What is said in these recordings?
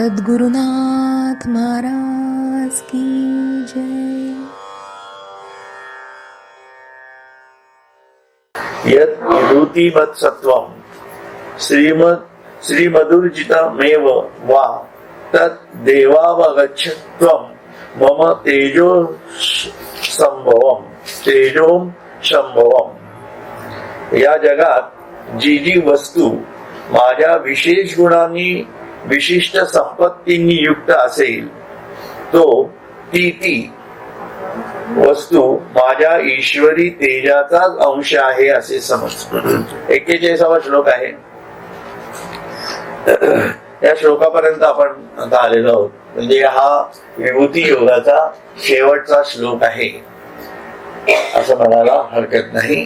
सद्गुरुनाथ महाराज की जय। यत् विभूतिमत्सत्वं श्रीमत् श्रीमधुर्जितमेव वा तत् देवावगच्छत्वं मम तेजो संभवम तेजो संभवम या जगात जी जी वस्तू माझ्या विशेष गुणांनी विशिष्ट संपत्तींनी युक्त असेल तो ती ती वस्तू माझ्या ईश्वरी तेजाचाच अंश आहे असे समज एक्केचाळीसावा श्लोक आहे. या श्लोकापर्यंत आपण आता आलेलो आहोत. म्हणजे हा विभूती योगाचा शेवटचा श्लोक आहे. असं म्हणायला हरकत नाही.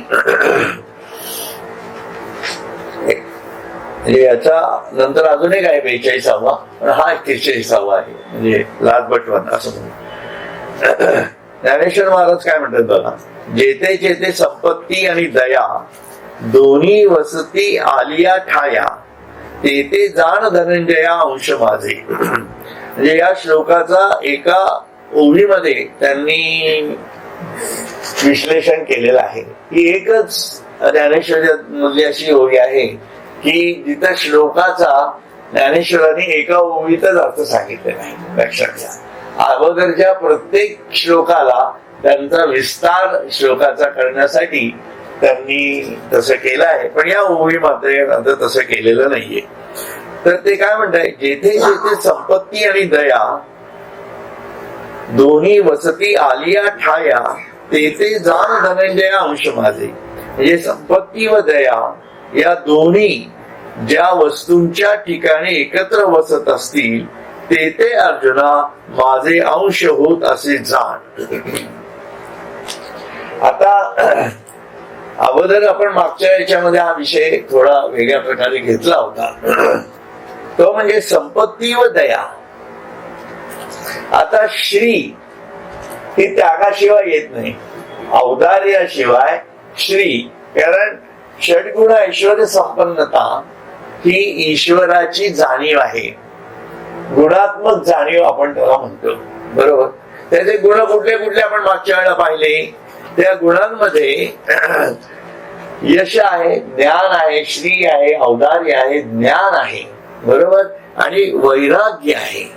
म्हणजे याचा नंतर अजून एक आहे बेचाळीसावा पण हा एक्केचाळीसावा आहे म्हणजे लास्ट असं म्हणून. ज्ञानेश्वर महाराज काय म्हणतात बघा जेथे जेथे संपत्ती आणि दया दोन्ही वसती आलिया ठाया तेथे जाण धनंजया अंश माझे. म्हणजे या श्लोकाचा एका ओळीमध्ये त्यांनी विश्लेषण केलेलं आहे. ही एकच ज्ञानेश्वर मधली म्हणजे अशी ओळी आहे की जिथं श्लोकाचा ज्ञानेश्वरांनी एका ओळीतच अर्थ सांगितलेला आहे लक्षात घ्या. अगोदरच्या प्रत्येक श्लोकाला त्यांचा विस्तार श्लोकाचा करण्यासाठी त्यांनी तसं केलं आहे. पण या ओळी मात्र तसं केलेलं नाहीये. तर ते काय म्हणताय? जेथे जेथे संपत्ती आणि दया दोन्ही वसती आलिया ठाया तेथे जाण धनंजय अंश माझे. म्हणजे संपत्ती व दया या दोन्ही ज्या वस्तूंच्या ठिकाणी एकत्र वसत असतील तेथे अर्जुना माझे अंश होत असे जाण. आता अगोदर आपण मागच्या याच्यामध्ये हा विषय थोडा वेगळ्या प्रकारे घेतला होता. तो म्हणजे संपत्ती व दया. आता श्री ही त्यागाशिवाय येत नाही. औदार्याशिवाय श्री कारण षडगुण ऐश्वर संपन्नता. ही ईश्वराची जाणीव आहे. गुणात्मक जाणीव आपण त्याला म्हणतो. बरोबर? त्याचे गुण कुठले कुठले आपण मागच्या वेळेला पाहिले? त्या गुणांमध्ये यश आहे ज्ञान आहे श्री आहे औदार्य आहे ज्ञान आहे. बरोबर? आणि वैराग्य आहे.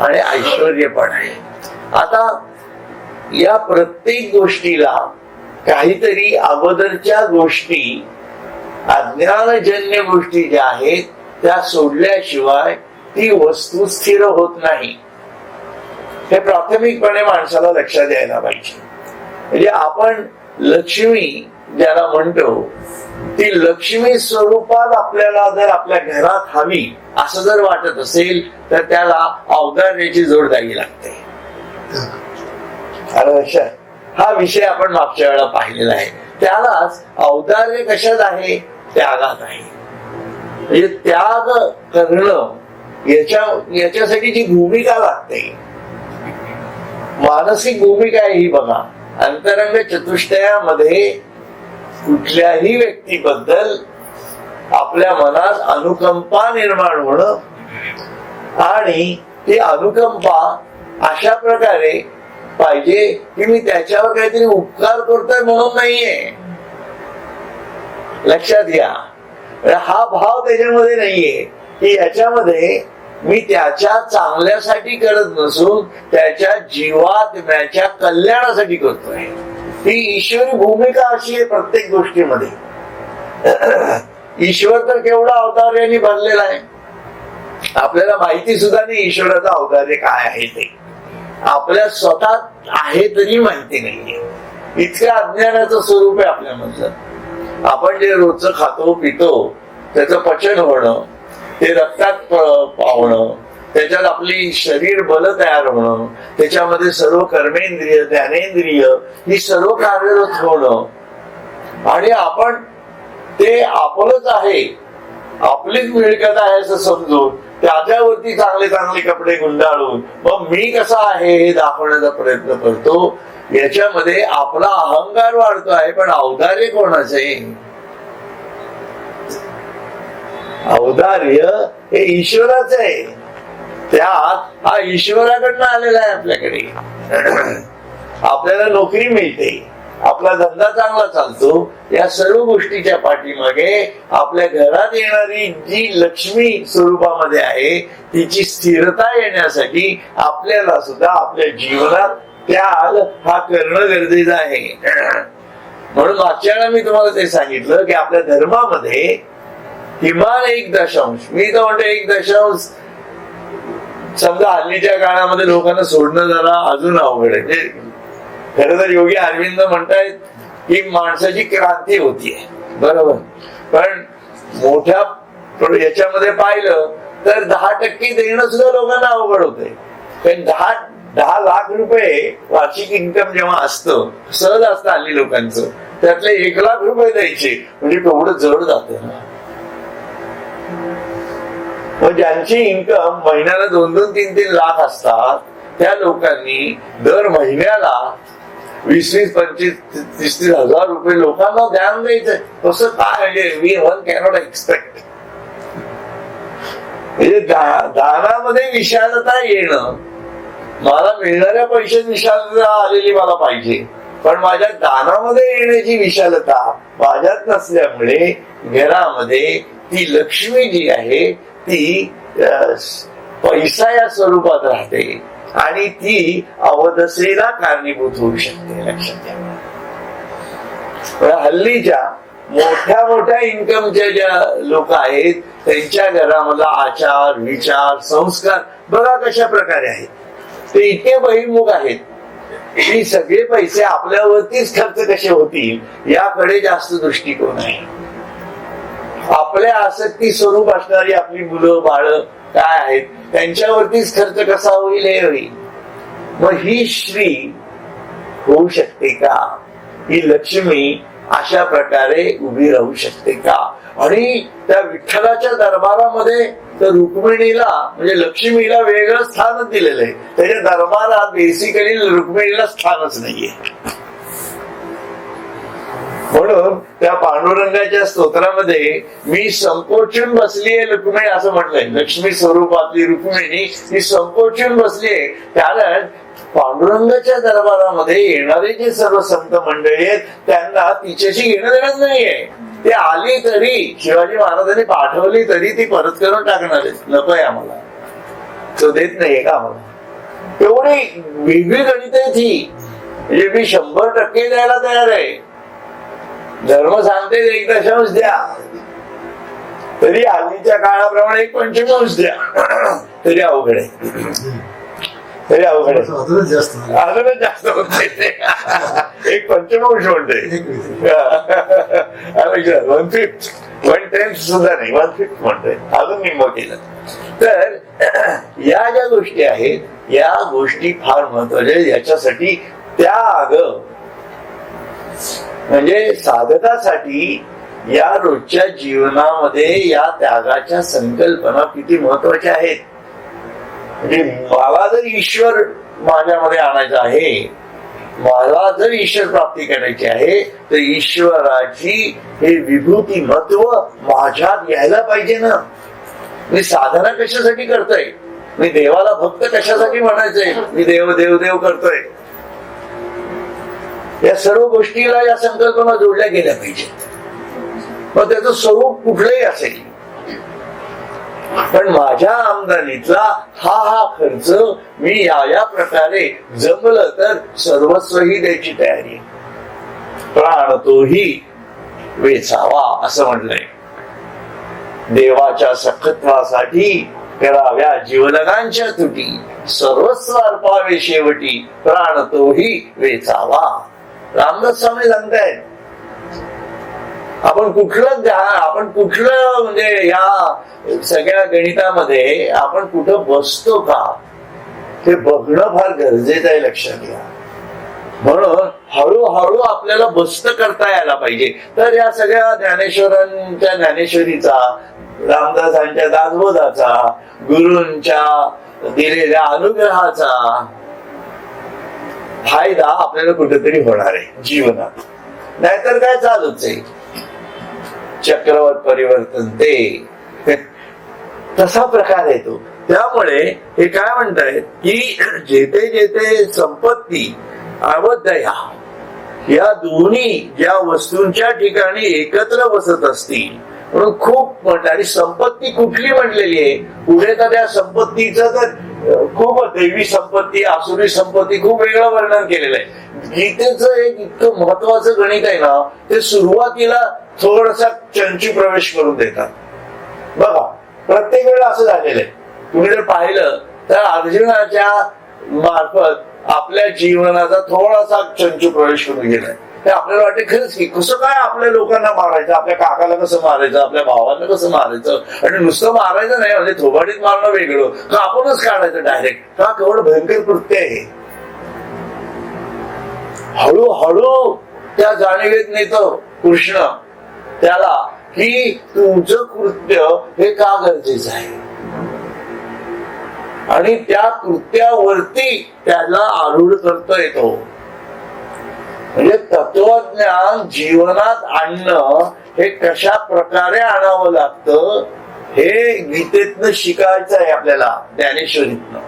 आणि ऐश्वर पण आहे. आता या प्रत्येक गोष्टीला काहीतरी अगोदरच्या गोष्टी अज्ञानजन्य गोष्टी ज्या आहेत त्या सोडल्याशिवाय ती वस्तू स्थिर होत नाही. हे प्राथमिकपणे माणसाला लक्षात द्यायला पाहिजे. म्हणजे आपण लक्ष्मी ज्याला म्हणतो ती लक्ष्मी स्वरूपात आपल्याला जर आपल्या घरात हवी असं जर वाटत असेल तर त्याला अवधारण्याची जोड द्यावी लागते. हा विषय आपण मागच्या वेळा पाहिलेला आहे. त्यालाच अवधार्य कशात आहे? त्यागात आहे. म्हणजे त्याग करणं याच्या याच्यासाठी जी भूमिका लागते. मानसिक भूमिका आहे ही बघा. अंतरंग चतुष्टयामध्ये कुठल्याही व्यक्तीबद्दल आपल्या मनात अनुकंपा निर्माण होणं आणि ती अनुकंपा अशा प्रकारे पाहिजे की मी त्याच्यावर काहीतरी उपकार करतोय म्हणून नाहीये. लक्षात घ्या. हा भाव त्याच्यामध्ये नाहीये. की याच्यामध्ये मी त्याच्या चांगल्यासाठी करत नसून त्याच्या जीवात्म्याच्या कल्याणासाठी करतोय. ही ईश्वरी भूमिका अशी आहे प्रत्येक गोष्टीमध्ये. ईश्वर तर केवढा अवतार्याने भरलेला आहे. आपल्याला माहिती सुद्धा नाही ईश्वराचा अवतार्य काय आहे ते. आपल्या स्वतः आहे तरी माहिती नाहीये. इतक्या अज्ञानाचं स्वरूप आहे आपल्या मधलं आपण जे रोजचं खातो पितो त्याचं पचन होणं ते रक्तात प- पावणं त्याच्यात आपली शरीर बल तयार होणं त्याच्यामध्ये सर्व कर्मेंद्रिय ज्ञानेंद्रिय ही सर्व कार्यरत होणं आणि आपण ते आपलंच आहे आपलीच मिळकत आहे असं समजून त्याच्यावरती चांगले चांगले कपडे गुंडाळून मग मी कसा आहे हे दाखवण्याचा प्रयत्न करतो याच्यामध्ये आपला अहंकार वाढतो आहे पण अवधार्य कोणाचे अवधार्य हे ईश्वराच आहे. त्यात हा ईश्वराकडनं आलेला आहे आपल्याकडे. आपल्याला नोकरी मिळते आपला धंदा चांगला चालतो या सर्व गोष्टीच्या पाठीमागे आपल्या घरात येणारी जी लक्ष्मी स्वरूपामध्ये आहे तिची स्थिरता येण्यासाठी आपल्याला सुद्धा आपल्या जीवनात त्याग हा करणं गरजेचं आहे. म्हणून मागच्या वेळा मी तुम्हाला ते सांगितलं की आपल्या धर्मामध्ये किमान एक दशांश मी तर म्हणतो एक दशांश समजा हल्लीच्या काळामध्ये लोकांना सोडणं जरा अजून अवघड आहे. खर तर योगी अरविंद म्हणतायत की माणसाची क्रांती होतीये. बरोबर? पण मोठ्या याच्यामध्ये पाहिलं तर दहा टक्के देणं सुद्धा लोकांना अवघड होते कारण दहा दहा लाख रुपये वार्षिक इन्कम जेव्हा असतं सहज असतं हल्ली लोकांचं त्यातले एक लाख रुपये द्यायचे. म्हणजे तेवढं जड जात ना. मग ज्यांची इन्कम महिन्याला दोन दोन तीन तीन लाख असतात त्या लोकांनी दर महिन्याला वीस वीस पंचवीस तीस तीस हजार रुपये लोकांना ध्यान द्यायचंय. तसं काय म्हणजे वी वन कॅनॉट एक्सपेक्ट म्हणजे दानामध्ये विशालता येणं मला मिळणाऱ्या पैशात विशालता आलेली मला पाहिजे. पण माझ्या दानामध्ये येण्याची विशालता माझ्यात नसल्यामुळे घरामध्ये ती लक्ष्मी जी आहे ती पैसा या स्वरूपात राहते आणि ती अवदसेला कारणीभूत होऊ शकते लक्षात घ्या. हल्लीच्या मोठ्या मोठ्या इन्कमच्या ज्या लोक आहेत त्यांच्या घरामधला आचार विचार संस्कार बघा कशा प्रकारे आहेत. ते इतके बहिमुख आहेत. की सगळे पैसे आपल्यावरतीच खर्च कसे होतील याकडे जास्त दृष्टिकोन आहे. आपल्या आसक्ती स्वरूप असणारी आपली मुलं बाळ काय आहेत त्यांच्यावरतीच खर्च कसा होईल हे होईल मग ही श्री होऊ शकते का? ही लक्ष्मी अशा प्रकारे उभी राहू शकते का? आणि त्या विठ्ठलाच्या दरबारामध्ये तर रुक्मिणीला म्हणजे लक्ष्मीला वेगळं स्थानच दिलेलं आहे. त्याच्या दरबारात बेसिकली रुक्मिणीला स्थानच नाहीये. म्हणून त्या पांडुरंगाच्या स्तोत्रामध्ये मी संकोचून बसलीये रुक्मिणी असं म्हटलंय. लक्ष्मी स्वरूपातली रुक्मिणी ही संकोचून बसलीये कारण पांडुरंगाच्या दरबारामध्ये येणारे जे सर्व संत मंडळी आहेत त्यांना तिच्याशी घेणं देणं नाहीये. ते आली तरी शिवाजी महाराजांनी पाठवली तरी ती परत करून टाकणार नको नकोय आम्हाला. तो देत नाहीये का आम्हाला एवढी वेगळी गणित आहे ती. म्हणजे मी शंभर टक्के द्यायला तयार आहे. धर्म सांगते एक दशांश द्या. तरी आलीच्या काळाप्रमाणे एक पंचमांश द्या. तरी अवघड आहे. तरी अवघड अजूनच जास्त होते. एक पंचमांश म्हणते. वन फिफ्थ वन टेन्थ सुद्धा नाही. वन फिफ्थ म्हणते अजून निम्म केलं. तर या ज्या गोष्टी आहेत या गोष्टी फार महत्त्वाच्या. याच्यासाठी त्याग म्हणजे साधकासाठी या रोजच्या जीवनामध्ये या त्यागाच्या संकल्पना किती महत्त्वाच्या आहेत? म्हणजे मला जर ईश्वर माझ्यामध्ये आणायचा आहे मला जर ईश्वर प्राप्ती करायची आहे तर ईश्वराची हे विभूती महत्त्व माझ्यात यायला पाहिजे ना. मी साधना कशासाठी करतोय? मी देवाला भक्त कशासाठी म्हणायचंय? मी देव देव देव करतोय. या सर्व गोष्टीला या संकल्पना जोडल्या गेल्या पाहिजेत. मग त्याचं स्वरूप कुठलंही असेल पण माझ्या आमदानीतला हा हा खर्च मी या या प्रकारे जमलं तर सर्वस्वही द्यायची तयारी प्राण तोही वेचावा असं म्हटलंय देवाच्या सखत्वासाठी कराव्या जीवनगांच्या तुटी सर्वस्व अर्पावे शेवटी प्राण तोही वेचावा. रामदास स्वामी सांगतायत आपण कुठलं आपण कुठलं म्हणजे या सगळ्या गणितामध्ये आपण कुठं बसतो का? हे बघणं फार गरजेचं आहे लक्षात घ्या. म्हणून हळूहळू आपल्याला बस्त करता यायला पाहिजे. तर या सगळ्या ज्ञानेश्वरांच्या ज्ञानेश्वरीचा रामदासांच्या दासबोधाचा गुरूंच्या दिलेल्या अनुग्रहाचा फायदा आपल्याला कुठेतरी होणार आहे जीवनात. नाहीतर काय चालूच आहे? चक्रवत परिवर्तन ते. तसा प्रकार येतो. त्यामुळे हे काय म्हणतायत की जेथे जेथे संपत्ती अबद्ध या दोन्ही ज्या वस्तूंच्या ठिकाणी एकत्र बसत असतील म्हणून खूप म्हणतात आणि संपत्ती कुठली म्हणलेली आहे? पुढे तर त्या संपत्तीचा तर खूप दैवी संपत्ती आसुरी संपत्ती खूप वेगळं वर्णन केलेलं आहे. गीतेचं एक इतकं महत्वाचं गणित आहे ना ते सुरुवातीला थोडासा चंची प्रवेश करून देतात. बघा प्रत्येक वेळेला असं झालेलं आहे. तुम्ही जर पाहिलं तर अर्जुनाच्या मार्फत आपल्या जीवनाचा थोडासा चंचू प्रवेश करून गेलाय. ते आपल्याला वाटते खरंच की कसं काय आपल्या लोकांना मारायचं? आपल्या काकाला कसं मारायचं? आपल्या भावांना कसं मारायचं? आणि नुसतं मारायचं नाही म्हणजे थोबाडीत मारणं वेगळं. का आपणच काढायचं डायरेक्ट का केवळ भयंकर कृत्य आहे? हळूहळू त्या जाणीवेत नेतो कृष्ण. त्याला की तुमचं कृत्य हे का गरजेचं आहे? आणि त्या कृत्यावरती त्याला आरूढ करता येतो म्हणजे तत्वज्ञान जीवनात आणणं हे कशा प्रकारे आणावं लागतं हे गीतेतनं शिकायचं आहे आपल्याला ज्ञानेश्वरीतनं.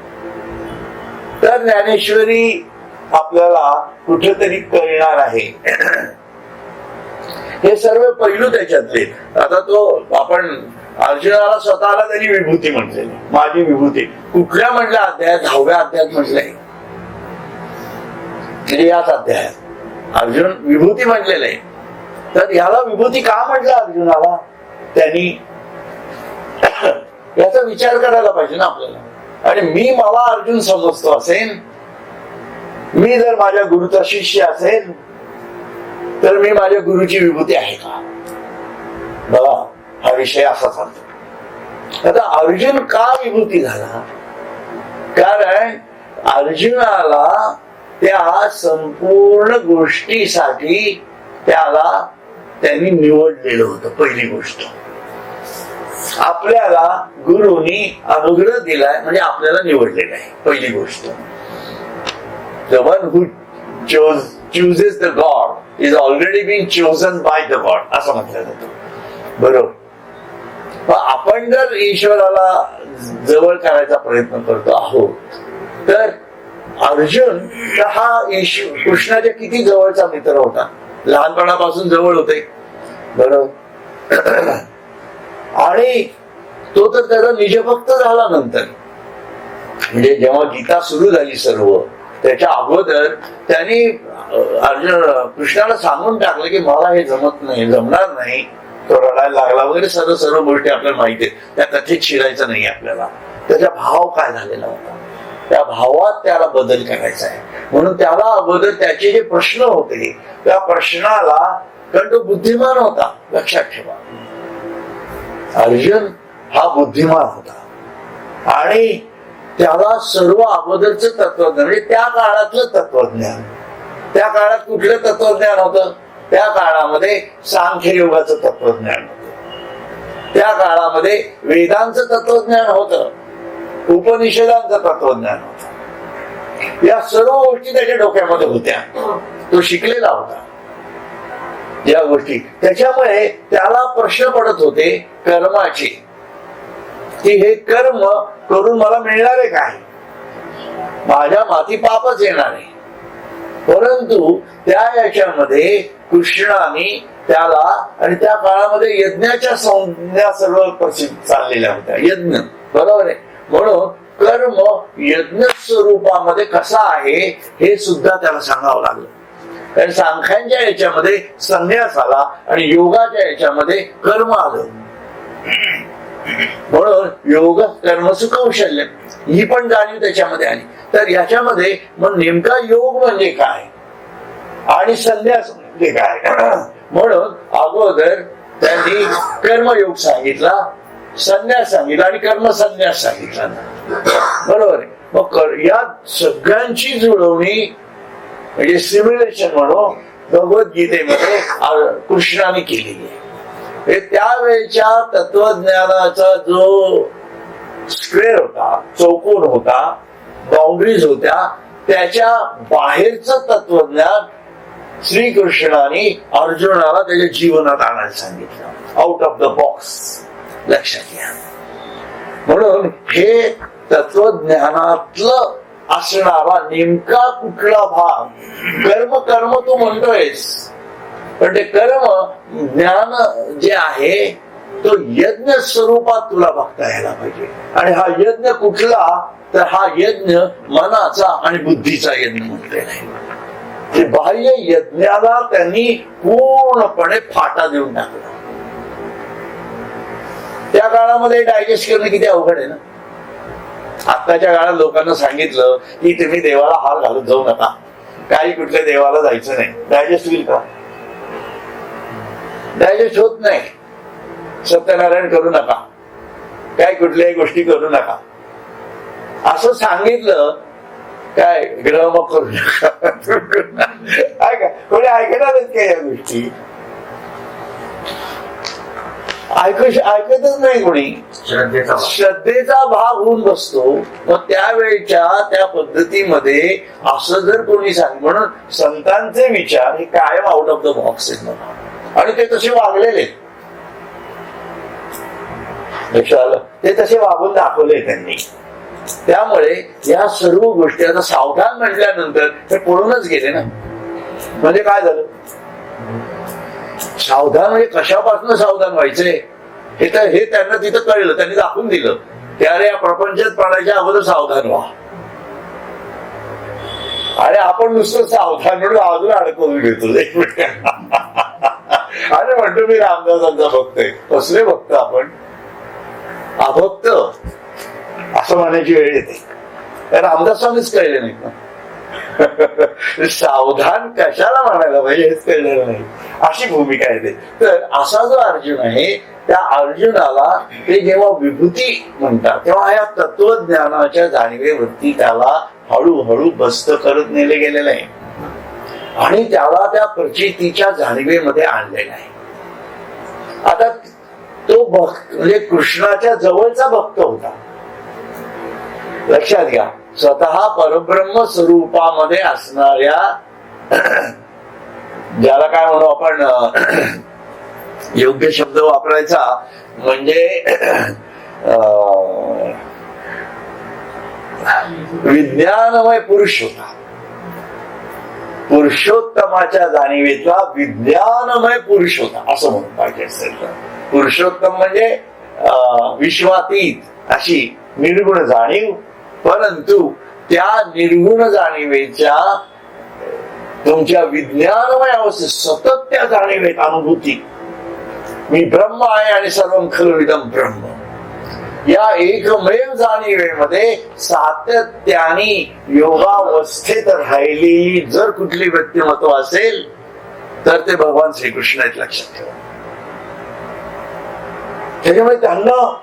तर ज्ञानेश्वरी आपल्याला कुठेतरी कळणार आहे. हे सर्व पैलू त्याच्यातले. आता तो आपण अर्जुनाला स्वतःला त्यांनी विभूती म्हटलेली माझी विभूती. कुठल्या म्हटल्या अध्यायात? दहाव्या अध्यायात म्हटलंय. म्हणजे याच अध्यायात. अर्जुन विभूती म्हटलेलं आहे. तर याला विभूती का म्हटलं अर्जुनाला? त्यांनी याचा विचार करायला पाहिजे ना आपल्याला. आणि मी मला अर्जुन समजतो असेल मी जर माझ्या गुरुचा शिष्य असेल तर मी माझ्या गुरुची विभूती आहे का? बघा हा विषय असा चालतो आता अर्जुन का विभूती झाला? कारण अर्जुनाला त्या संपूर्ण गोष्टीसाठी त्याला त्यांनी निवडलेलं होतं पहिली गोष्ट. आपल्याला गुरुनी अनुग्रह दिलाय म्हणजे आपल्याला निवडलेलं आहे पहिली गोष्ट. The one who chooses the god is already been chosen by the god असं म्हटलं जातं. बरोबर. मग आपण जर ईश्वराला जवळ करायचा प्रयत्न करतो आहोत तर अर्जुन तर हा ईश्व कृष्णाच्या किती जवळचा मित्र होता? लहानपणापासून जवळ होते. बरोबर आणि तो तर त्याचा निजभक्त झाला नंतर. म्हणजे जेव्हा गीता सुरू झाली सर्व त्याच्या अगोदर त्यांनी अर्जुन कृष्णाला सांगून टाकलं की मला हे जमत नाही जमणार नाही. तो रडायला लागला वगैरे सर्व सर्व गोष्टी आपल्याला माहिती आहेत. त्या कथेत शिरायचं नाही आपल्याला. त्याचा भाव काय झालेला होता? त्या भावात त्याला बदल करायचा आहे. म्हणून त्याला अगोदर त्याचे जे प्रश्न होते त्या प्रश्नाला कारण तो बुद्धिमान होता. लक्षात ठेवा. अर्जुन हा बुद्धिमान होता. आणि त्याला सर्व अगोदरच तत्वज्ञान म्हणजे त्या काळातलं तत्वज्ञान. त्या काळात कुठलं तत्वज्ञान होतं? त्या काळामध्ये सांख्य योगाचं तत्वज्ञान होतं. त्या काळामध्ये वेदांचं तत्वज्ञान होतं. उपनिषदांचं तत्वज्ञान होत. या सर्व गोष्टी त्याच्या डोक्यामध्ये होत्या. तो शिकलेला होता. या गोष्टी. त्याच्यामुळे त्याला प्रश्न पडत होते कर्माचे. की हे कर्म करून मला मिळणार आहे काय? माझ्या माती पापच येणार. आहे परंतु त्या याच्यामध्ये कृष्णाने त्याला आणि त्या काळामध्ये यज्ञाच्या संज्ञा सर्व प्रसिद्ध चाललेल्या होत्या. यज्ञ. बरोबर आहे? म्हणून कर्म यज्ञ स्वरूपामध्ये कसा आहे हे सुद्धा त्याला सांगावं लागलं. कारण सांख्यांच्या याच्यामध्ये संन्यास आला आणि योगाच्या याच्यामध्ये कर्म आलं. म्हणून योग कर्म सुकौशल्य ही पण जाणीव त्याच्यामध्ये आली. तर याच्यामध्ये मग नेमका योग म्हणजे काय? आणि संन्यास म्हणजे काय? म्हणून अगोदर त्यांनी कर्मयोग सांगितला. संन्यास सांगितला आणि कर्म संन्यास सांगितला बरोबर आहे. मग या सगळ्यांची जुळवणी म्हणजे सिम्युलेशन म्हणून भगवद्गीतेमध्ये कृष्णाने केलेली आहे. म्हणजे त्यावेळेच्या तत्वज्ञानाचा जो स्क्वेअर होता चौकोन होता बाउंड्रीज होत्या त्याच्या बाहेरचं तत्वज्ञान श्रीकृष्णाने अर्जुनाला त्याच्या जीवनात आणायला सांगितलं. आउट ऑफ द बॉक्स लक्षात घ्या. म्हणून हे तत्वज्ञानातलं असणारा नेमका कुठला भाग? कर्म कर्म तू म्हणतोयस. पण ते कर्म ज्ञान जे आहे तो यज्ञ स्वरूपात तुला बघता यायला पाहिजे. आणि हा यज्ञ कुठला? तर हा यज्ञ मनाचा आणि बुद्धीचा यज्ञ म्हटलेला नाही ते बाह्य यज्ञाला त्यांनी पूर्णपणे फाटा देऊन टाकला. त्या काळामध्ये डायजेस्ट करणं किती अवघड आहे ना? आत्ताच्या काळात लोकांना सांगितलं की तुम्ही देवाला हार घालून जाऊ नका. काही कुठल्या देवाला जायचं नाही. डायजेस्ट होईल का? डायजेस्ट होत नाही. सत्यनारायण करू नका. काय कुठल्याही गोष्टी करू नका. असं सांगितलं काय ग्रह मग करू नका. कोणी ऐकणारच काय या गोष्टी? ऐकू ऐकतच नाही कोणी. श्रद्धेचा भाग. होऊन बसतो. मग त्यावेळच्या त्या पद्धतीमध्ये असं जर कोणी सांग म्हणून संतांचे विचार हे कायम आउट ऑफ द बॉक्स आहेत आणि ते तसे वागलेले आलं? ते तसे वागून दाखवले त्यांनी. त्यामुळे या सर्व गोष्टी आता सावधान म्हटल्यानंतर ते पळूनच गेले ना. म्हणजे काय झालं? सावधान म्हणजे कशापासून सावधान व्हायचंय? हे तर हे त्यांना तिथं कळलं त्यांनी दाखवून दिलं. त्याने या प्रपंचात पडायच्या अगोदर सावधान व्हा. आणि आपण नुसतं सावधान म्हणून अजून अडकवून घेतो. एकमेकांना अरे म्हणतो मी रामदासांचा भक्त आहे. कसले भक्त आपण? अभक्त. असं म्हणायची वेळ येते. रामदासांनीच कळले नाही सावधान कशाला म्हणायला पाहिजे हेच कळलेलं नाही. अशी भूमिका येते. तर असा जो अर्जुन आहे त्या अर्जुनाला ते जेव्हा विभूती म्हणतात तेव्हा या तत्वज्ञानाच्या जाणीवेवरती त्याला हळूहळू बस्त करत नेले गेलेलं आहे. आणि त्याला त्या प्रचितीच्या जाणीवेमध्ये आणलेलं आहे. आता तो भक्त म्हणजे कृष्णाच्या जवळचा भक्त होता. लक्षात घ्या. स्वतः परब्रह्म स्वरूपामध्ये असणाऱ्या ज्याला काय म्हणू आपण योग्य शब्द वापरायचा म्हणजे विज्ञानमय पुरुष होता पुरुषोत्तमाच्या जाणीवेतला विज्ञानमय पुरुष होता असं म्हणून पाहिजे असेल पुरुषोत्तम म्हणजे अं, विश्वातीत अशी निर्गुण जाणीव परंतु त्या निर्गुण जाणीवेच्या तुमच्या विज्ञानमय अवस्थेत सतत त्या जाणीवेत अनुभूती. मी ब्रह्म आहे आणि सर्व खलविदम ब्रह्म. या एकमेव जाणीवेमध्ये सातत्याने योगावस्थेत राहिलेली जर कुठली व्यक्तिमत्व असेल तर ते भगवान श्रीकृष्ण आहेत लक्षात ठेवा. त्याच्यामुळे त्यांना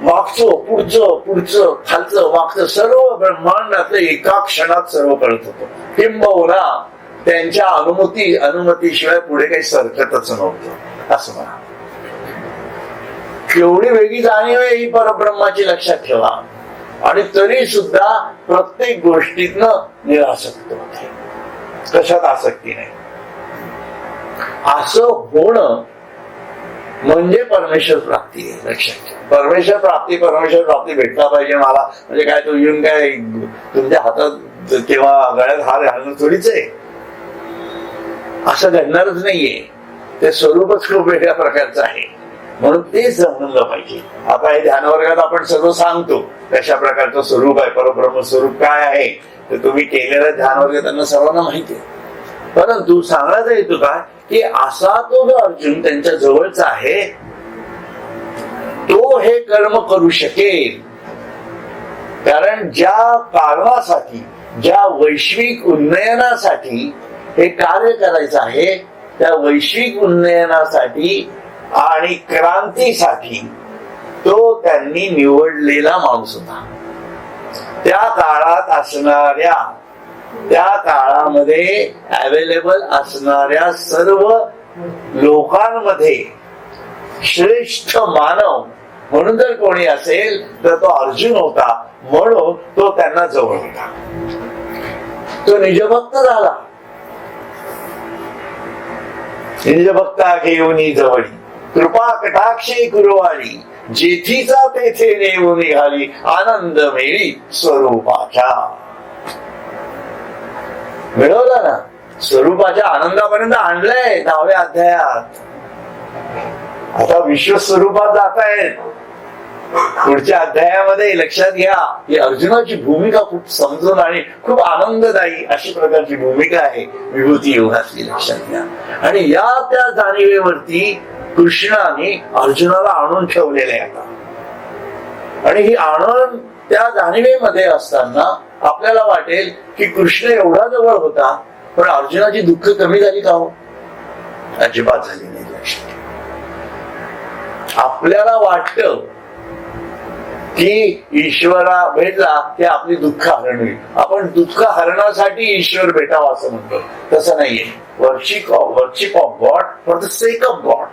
मागचं पुढचं पुढचं खालचं मागचं सर्व ब्रह्मांडातलं एका क्षणात सर्व कळत होतं. किंबहुना त्यांच्या अनुमती अनुमतीशिवाय पुढे काही सरकतच नव्हतं. असं म्हणा. केवढी वेगळी जाणीव आहे ही परब्रह्माची लक्षात ठेवा. आणि तरी सुद्धा प्रत्येक गोष्टीतनं निरासक्त होते. कशात आसक्ती नाही. असं होणं म्हणजे परमेश्वर प्राप्ती लक्षात परमेश्वर प्राप्ती परमेश्वर प्राप्ती भेटला पाहिजे मला. म्हणजे काय तो येऊन काय तुमच्या हातात तेव्हा गळ्यात हार घालणं थोडीच आहे. असं घडणारच नाहीये. ते स्वरूपच खूप वेगळ्या प्रकारचं आहे. म्हणून ते समजलं पाहिजे. आता हे ध्यान वर्गात आपण सर्व सांगतो कशा प्रकारचं स्वरूप आहे परब्रह्म स्वरूप काय आहे. तर तुम्ही केलेलं ध्यान वर्ग त्यांना सर्वांना माहिती आहे. परंतु सांगण्याचा येतो काय की असा तो जो अर्जुन त्यांच्या जवळचा आहे तो हे कर्म करू शकेल. कारण ज्या कारणासाठी ज्या वैश्विक उन्नयनासाठी हे कार्य करायचं आहे त्या वैश्विक उन्नयनासाठी आणि क्रांतीसाठी तो त्यांनी निवडलेला माणूस होता. त्या काळात असणाऱ्या त्या काळामध्ये अवेलेबल असणाऱ्या सर्व लोकांमध्ये श्रेष्ठ मानव म्हणून जर कोणी असेल तर तो अर्जुन होता. म्हणून तो त्यांना जवळ होता. तो निजभक्त झाला. निजभक्ता घेऊन जवळी. कृपा कटाक्षी गुरुवारी जेथीचा तेथे नेऊन निघाली आनंद मेळी स्वरूपाच्या. मिळवला ना. स्वरूपाच्या आनंदापर्यंत आणलंय दहाव्या अध्यायात. आता विश्व स्वरूपात जात आहेत पुढच्या अध्यायामध्ये लक्षात घ्या की अर्जुनाची भूमिका खूप समजून आणि खूप आनंददायी अशी प्रकारची भूमिका आहे. विभूती योगातली लक्षात घ्या. आणि या त्या जाणीवेवरती कृष्णाने अर्जुनाला आणून ठेवलेले आहे आता. आणि ही आणून त्या जाणीवेमध्ये असताना आपल्याला वाटेल की कृष्ण एवढा जवळ होता पण अर्जुनाची दुःख कमी झाली का हो? अजिबात झाली नाही लक्षात आपल्याला वाटत की ईश्वरा भेटला की आपली दुःख हरण होईल. आपण दुःख हरणासाठी ईश्वर भेटावा असं म्हणतो. तसं नाहीये. Worship of worship of god for the sake of god.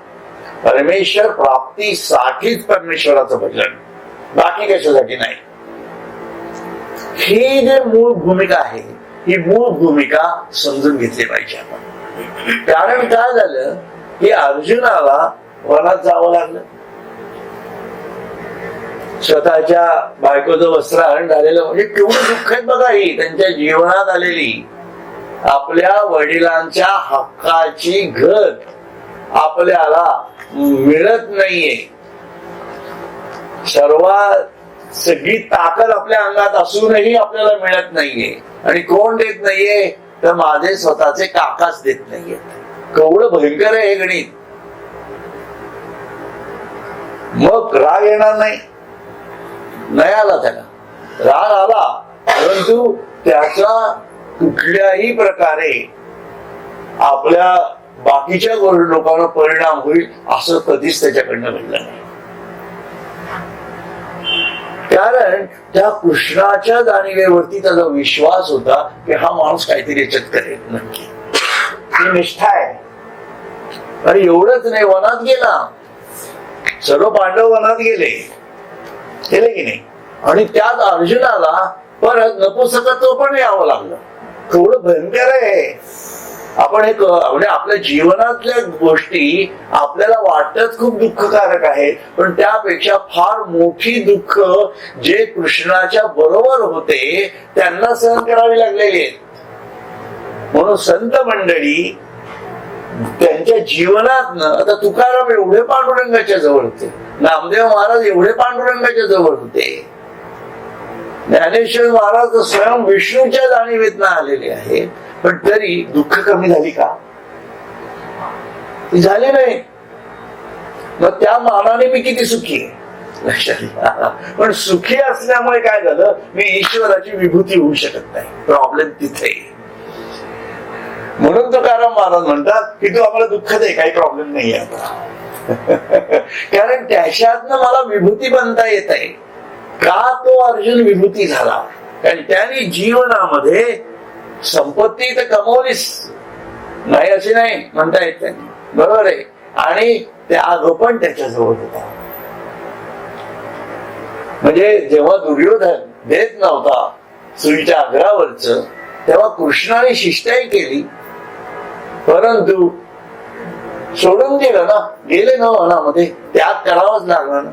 परमेश्वर प्राप्तीसाठीच परमेश्वराचं भजन. बाकी कशासाठी नाही. ही जे मूळ भूमिका आहे ही मूळ भूमिका समजून घेतली पाहिजे आपण. कारण काय झालं की अर्जुनाला वनात जावं लागलं. स्वतःच्या बायकोचं वस्त्रहरण झालेलं म्हणजे केवढं दुःख आहेत बघा ही त्यांच्या जीवनात आलेली. आपल्या वडिलांच्या हक्काची घट आपल्याला मिळत नाहीये. सर्वात सगळी ताकद आपल्या अंगात असूनही आपल्याला मिळत नाहीये. आणि कोण देत नाहीये तर माझे स्वतःचे काकाच देत नाहीये. केवढं भयंकर आहे हे गणित. मग राग येणार नाही. नाही आला त्याला. राग आला परंतु त्याचा कुठल्याही प्रकारे आपल्या बाकीच्या लोकांना लोकांवर परिणाम होईल असं कधीच त्याच्याकडनं घडलं नाही. कारण त्या कृष्णाच्या जाणीवेवरती त्याचा विश्वास होता की हा माणूस काहीतरी याच्यात करेल नक्की. ही निष्ठा आहे. अरे एवढंच नाही वनात गेला. सर्व पांडव वनात गेले. गेले की नाही? आणि त्यात अर्जुनाला परत नपुसकत्व पण यावं लागलं. एवढं भयंकर आहे. आपण एक म्हणजे आपल्या जीवनातल्या गोष्टी आपल्याला वाटत खूप दुःखकारक आहे पण त्यापेक्षा फार मोठी दुःख जे कृष्णाच्या बरोबर होते त्यांना सहन करावी लागलेली आहेत. म्हणून संत मंडळी त्यांच्या जीवनात आता तुकाराम एवढे पांडुरंगाच्या जवळ होते नामदेव महाराज एवढे पांडुरंगाच्या जवळ होते. ज्ञानेश्वर महाराज स्वयं विष्णूच्या जाणीवेतनं आलेले आहेत. पण तरी दुःख कमी झाली का? ती झाली नाही. मग त्या मानाने मी किती सुखी आहे? लक्षात पण सुखी असल्यामुळे काय झालं? मी ईश्वराची विभूती होऊ शकत नाही. प्रॉब्लेम तिथे. म्हणून तुकाराम महाराज म्हणतात की तू आम्हाला दुःख दे काही प्रॉब्लेम नाही आता. कारण त्याच्यातनं मला विभूती बनता येत आहे. का तो अर्जुन विभूती झाला? कारण त्याने जीवनामध्ये संपत्ती तर कमवलीच नाही अशी नाही म्हणता येत बरोबर आहे. आणि त्याग पण त्याच्याजवळ होता. म्हणजे जेव्हा दुर्योधन देत नव्हता सुईच्या अग्रावरच तेव्हा कृष्णाने शिष्टाई केली. परंतु सोडून दिलं ना गेले ना मनामध्ये त्याग करावाच लागला ना.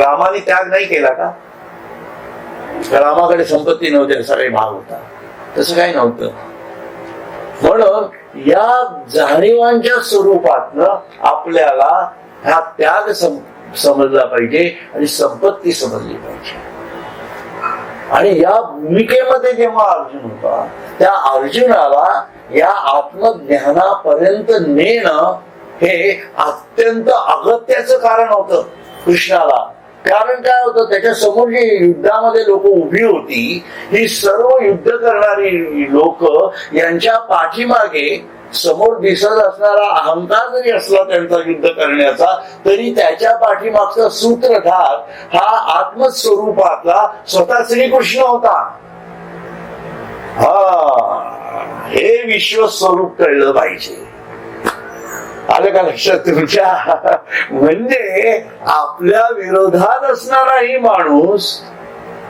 रामाने त्याग नाही केला का? रामाकडे संपत्ती नव्हती सगळे भाग होता. तसं काही नव्हतं. म्हणून या जाणीवांच्या स्वरूपात आपल्याला हा त्याग समजला पाहिजे आणि संपत्ती समजली पाहिजे. आणि या भूमिकेमध्ये जेव्हा अर्जुन होता त्या अर्जुनाला या आत्मज्ञानापर्यंत नेणं हे अत्यंत अगत्याचं कारण होतं. कृष्णाला कारण काय होतं त्याच्यासमोर जी युद्धामध्ये लोक उभी होती ही सर्व युद्ध करणारी लोक यांच्या पाठीमागे समोर दिसत असणारा अहंकार जरी असला त्यांचा युद्ध करण्याचा तरी त्याच्या पाठीमागचा सूत्रधार हा आत्मस्वरूपातला स्वतः श्रीकृष्ण होता. हा हे विश्वस्वरूप कळलं पाहिजे. आलं का लक्षात तुमच्या? म्हणजे आपल्या विरोधात असणाराही माणूस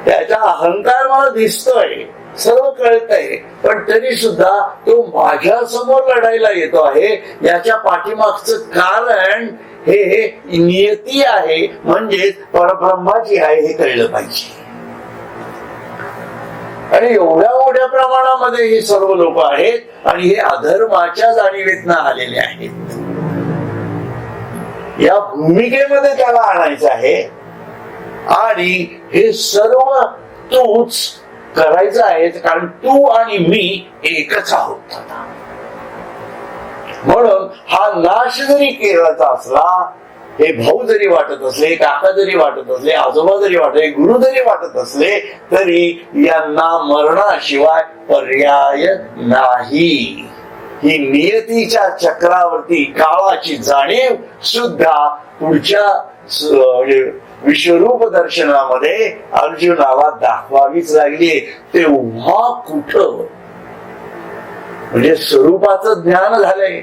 त्याचा अहंकार मला दिसतोय सर्व कळतंय पण तरी सुद्धा तो माझ्यासमोर लढायला येतो आहे. याच्या पाठीमागचं कारण हे नियती आहे म्हणजेच परब्रह्माची आहे हे कळलं पाहिजे. आणि एवढ्या मोठ्या प्रमाणामध्ये हे सर्व लोक आहेत आणि हे अधर्माच्या जाणीवेतनं आलेले आहेत. या भूमिकेमध्ये त्याला आणायचं आहे. आणि हे सर्व तूच करायचं आहे कारण तू आणि मी एकच आहोत म्हणून हा नाश जरी केलाचा असला हे भाऊ जरी वाटत असले काका जरी वाटत असले आजोबा जरी वाटले गुरु जरी वाटत असले तरी यांना मरणाशिवाय पर्याय नाही. ही नियतीच्या चक्रावरती काळाची जाणीव सुद्धा पुढच्या म्हणजे विश्वरूप दर्शनामध्ये अर्जुनाला दाखवावीच लागली. तेव्हा कुठं? म्हणजे स्वरूपाचं ज्ञान झालंय.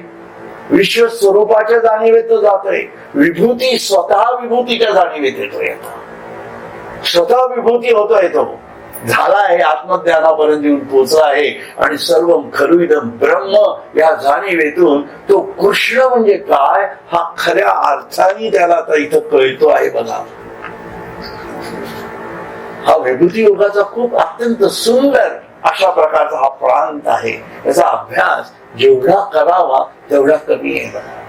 विश्व स्वरूपाच्या जाणीवेत जातोय. विभूती स्वतः विभूतीच्या जाणीवेत येतोय आता. स्वतः विभूती होतोय तो. झाला आहे आत्मज्ञानापर्यंत येऊन पोचला आहे. आणि सर्व खरुविद ब्रह्म या जाणीवेतून तो कृष्ण म्हणजे काय हा खऱ्या अर्थाने त्याला आता इथं कळतो आहे बघा. हा विभूती योगाचा खूप अत्यंत सुंदर अशा प्रकारचा हा प्रांत आहे. याचा अभ्यास जेवढा करावा तेवढा कमी आहे बघा.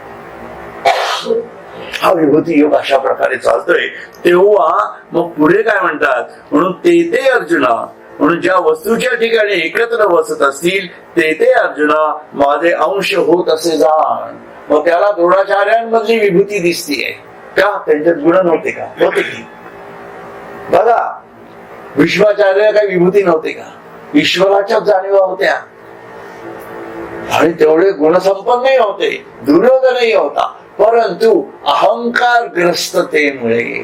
हा विभूती योग अशा प्रकारे चालतोय. तेव्हा मग पुढे काय म्हणतात? म्हणून ते ते अर्जुना म्हणून ज्या वस्तूच्या ठिकाणी एकत्र बसत असतील ते ते अर्जुना माझे अंश होत असे जाण. मग त्याला द्रोणाचार्यांमधली विभूती दिसतीये. का? त्यांच्यात गुण नव्हते का? होते की? बघा विश्वाचार्य काही विभूती नव्हते का? ईश्वराच्या जाणीवा होत्या. आणि तेवढे गुणसंपन्नही होते दुर्योधनही होता. परंतु अहंकार ग्रस्ततेमुळे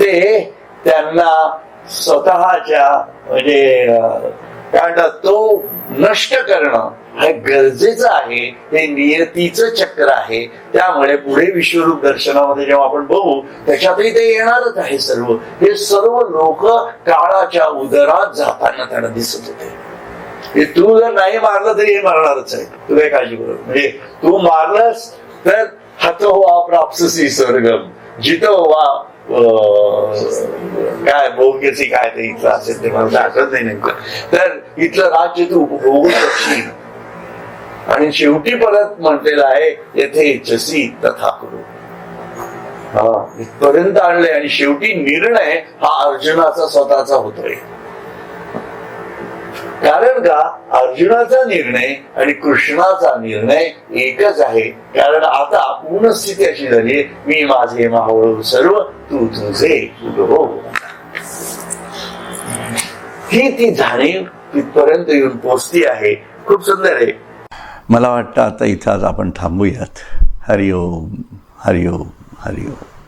ते त्यांना स्वतःच्या म्हणजे अं, तो नष्ट करणं हे गरजेचं आहे हे नियतीचं चक्र आहे. त्यामुळे पुढे विश्वरूप दर्शनामध्ये जेव्हा आपण बघू त्याच्यातही ते येणारच आहे सर्व. हे सर्व लोक काळाच्या उदरात जाताना त्यांना दिसत होते. हे तू जर नाही मारलं तरी हे मारणारच आहे. तू काय काळजी करू म्हणजे तू मारलंस तर हत व्हा प्राप्ससी स्वर्गम. जिथं व्हा काय भोग्यसी काय ते इथलं असेल ते मला आठवत नाही नेमकं. तर इथलं राज्य तू उपभोगू शकशील. आणि शेवटी परत म्हटलेलं आहे येथे इच्छसी तथा करू. हा इथपर्यंत आणलंय आणि शेवटी निर्णय हा अर्जुनाचा स्वतःचा होतोय. कारण का? अर्जुनाचा निर्णय आणि कृष्णाचा निर्णय एकच आहे. कारण आता पूर्ण स्थिती अशी झाली मी माझे मावळ सर्व तू तुझे हो. ही ती जाणीव तिथपर्यंत येऊन पोचती आहे. खूप सुंदर आहे. मला वाटतं आता इथं आज आपण थांबूयात. हरिओम हरिओम हरिओम.